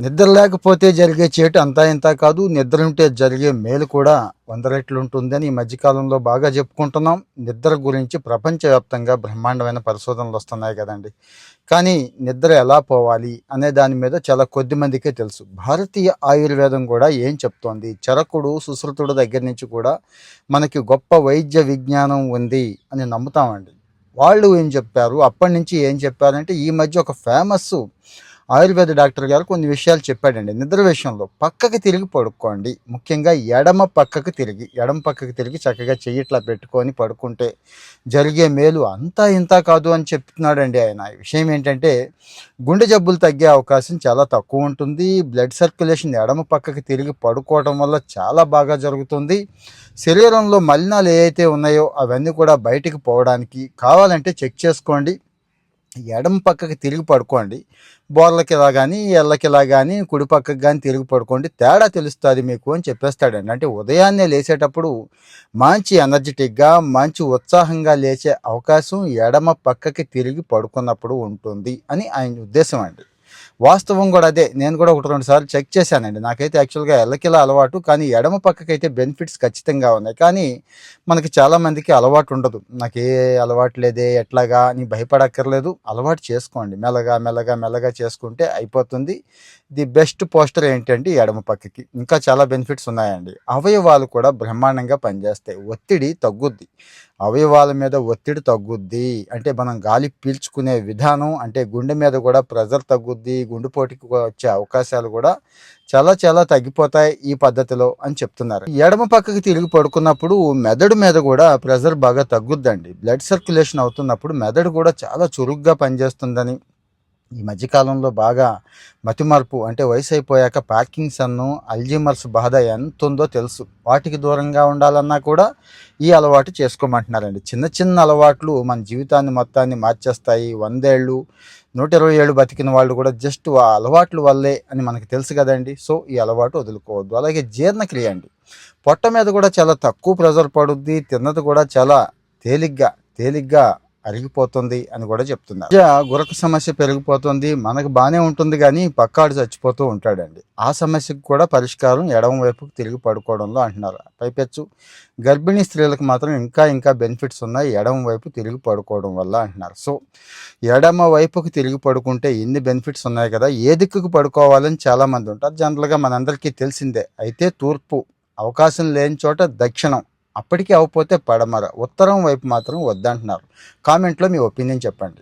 నిద్ర లేకపోతే జరిగే చేటు అంతా ఇంత కాదు నిద్ర ఉంటే జరిగే మేలు కూడా వంద రెట్లు ఉంటుందని ఈ మధ్యకాలంలో బాగా చెప్పుకుంటున్నాం. నిద్ర గురించి ప్రపంచవ్యాప్తంగా బ్రహ్మాండమైన పరిశోధనలు వస్తున్నాయి కదండి. కానీ నిద్ర ఎలా పోవాలి అనే దాని మీద చాలా కొద్ది మందికే తెలుసు. భారతీయ ఆయుర్వేదం కూడా ఏం చెప్తోంది? చరకుడు సుశ్రుతుడు దగ్గర నుంచి కూడా మనకి గొప్ప వైద్య విజ్ఞానం ఉంది అని నమ్ముతామండి. వాళ్ళు ఏం చెప్పారు? అప్పటి నుంచి ఏం చెప్పారంటే ఈ మధ్య ఒక ఫేమస్ ఆయుర్వేద డాక్టర్ గారు కొన్ని విషయాలు చెప్పాడండి. నిద్ర విషయంలో పక్కకి తిరిగి పడుకోండి. ముఖ్యంగా ఎడమ పక్కకు తిరిగి ఎడమ పక్కకు తిరిగి చక్కగా చెయ్యిట్లా పెట్టుకొని పడుకుంటే జరిగే మేలు అంతా ఇంత కాదు అని చెప్తున్నాడండి ఆయన. విషయం ఏంటంటే గుండె జబ్బులు తగ్గే అవకాశం చాలా తక్కువ ఉంటుంది. బ్లడ్ సర్క్యులేషన్ ఎడమ పక్కకి తిరిగి పడుకోవడం వల్ల చాలా బాగా జరుగుతుంది. శరీరంలో మలినాలు ఏవైతే ఉన్నాయో అవన్నీ కూడా బయటికి పోవడానికి కావాలంటే చెక్ చేసుకోండి. ఎడమ పక్కకి తిరిగి పడుకోండి. బోర్లకి ఇలా కానీ ఎల్లకి ఇలా కానీ కుడి పక్కకి కానీ తిరిగి పడుకోండి. తేడా తెలుస్తుంది మీకు అని చెప్పేస్తాడండి. అంటే ఉదయాన్నే లేచేటప్పుడు మంచి ఎనర్జెటిక్గా మంచి ఉత్సాహంగా లేచే అవకాశం ఎడమ పక్కకి తిరిగి పడుకున్నప్పుడు ఉంటుంది అని ఆయన ఉద్దేశం అండి. వాస్తవం కూడా అదే. నేను కూడా ఒకటి రెండు సార్లు చెక్ చేశానండి. నాకైతే యాక్చువల్గా ఎల్లకిలా అలవాటు కానీ ఎడమ పక్కకైతే బెనిఫిట్స్ ఖచ్చితంగా ఉన్నాయి. కానీ మనకి చాలామందికి అలవాటు ఉండదు. నాకు ఏ అలవాటు లేదే ఎట్లాగా అని భయపడక్కర్లేదు. అలవాటు చేసుకోండి. మెల్లగా మెల్లగా మెల్లగా చేసుకుంటే అయిపోతుంది. ది బెస్ట్ పోస్టర్ ఏంటంటే ఎడమ పక్కకి. ఇంకా చాలా బెనిఫిట్స్ ఉన్నాయండి. అవయవాలు కూడా బ్రహ్మాండంగా పనిచేస్తాయి. ఒత్తిడి తగ్గుద్ది. అవయవాల మీద ఒత్తిడి తగ్గుద్ది. అంటే మనం గాలి పీల్చుకునే విధానం అంటే గుండె మీద కూడా ప్రెజర్ తగ్గుద్ది గుండెపోటుకి వచ్చే అవకాశాలు కూడా చాలా చాలా తగ్గిపోతాయి ఈ పద్ధతిలో అని చెప్తున్నారు. ఎడమ పక్కకి తిరిగి పడుకున్నప్పుడు మెదడు మీద కూడా ప్రెజర్ బాగా తగ్గుద్దండి. బ్లడ్ సర్క్యులేషన్ అవుతున్నప్పుడు మెదడు కూడా చాలా చురుగ్గా పనిచేస్తుందని ఈ మధ్యకాలంలో బాగా మతిమరుపు అంటే వయసు అయిపోయాక పార్కిన్సన్ను అల్జీమర్స్ బాధ ఎంత ఉందో తెలుసు. వాటికి దూరంగా ఉండాలన్నా కూడా ఈ అలవాటు చేసుకోమంటున్నారండి. చిన్న చిన్న అలవాట్లు మన జీవితాన్ని మొత్తాన్ని మార్చేస్తాయి. వందేళ్ళు నూట ఇరవై ఏళ్ళు బతికిన వాళ్ళు కూడా జస్ట్ ఆ అలవాట్ల వల్లే అని మనకు తెలుసు కదండి. సో ఈ అలవాటు వదులుకోవద్దు. అలాగే జీర్ణక్రియ అండి. పొట్ట మీద కూడా చాలా తక్కువ ప్రెజర్ పడుద్ది తిన్నది కూడా చాలా తేలిగ్గా తేలిగ్గా అరిగిపోతుంది అని కూడా చెప్తున్నారు. గురక సమస్య పెరిగిపోతుంది. మనకు బాగానే ఉంటుంది కానీ పక్కాడు చచ్చిపోతూ ఉంటాడండి. ఆ సమస్యకు కూడా పరిష్కారం ఎడమ వైపుకు తిరిగి పడుకోవడంలో అంటున్నారు. పైపెచ్చు. గర్భిణీ స్త్రీలకు మాత్రం ఇంకా ఇంకా బెనిఫిట్స్ ఉన్నాయి. ఎడమ వైపు తిరిగి పడుకోవడం వల్ల అంటున్నారు. సో ఎడమ వైపుకు తిరిగి పడుకుంటే ఎన్ని బెనిఫిట్స్ ఉన్నాయి కదా? ఏ దిక్కుకు పడుకోవాలని చాలామంది ఉంటారు. జనరల్గా మనందరికీ తెలిసిందే. అయితే తూర్పు అవకాశం లేని చోట దక్షిణం. అప్పటికీ అవ్వకపోతే పడమర. ఉత్తరం వైపు మాత్రం వద్దంటున్నారు. కామెంట్లో మీ ఒపీనియన్ చెప్పండి.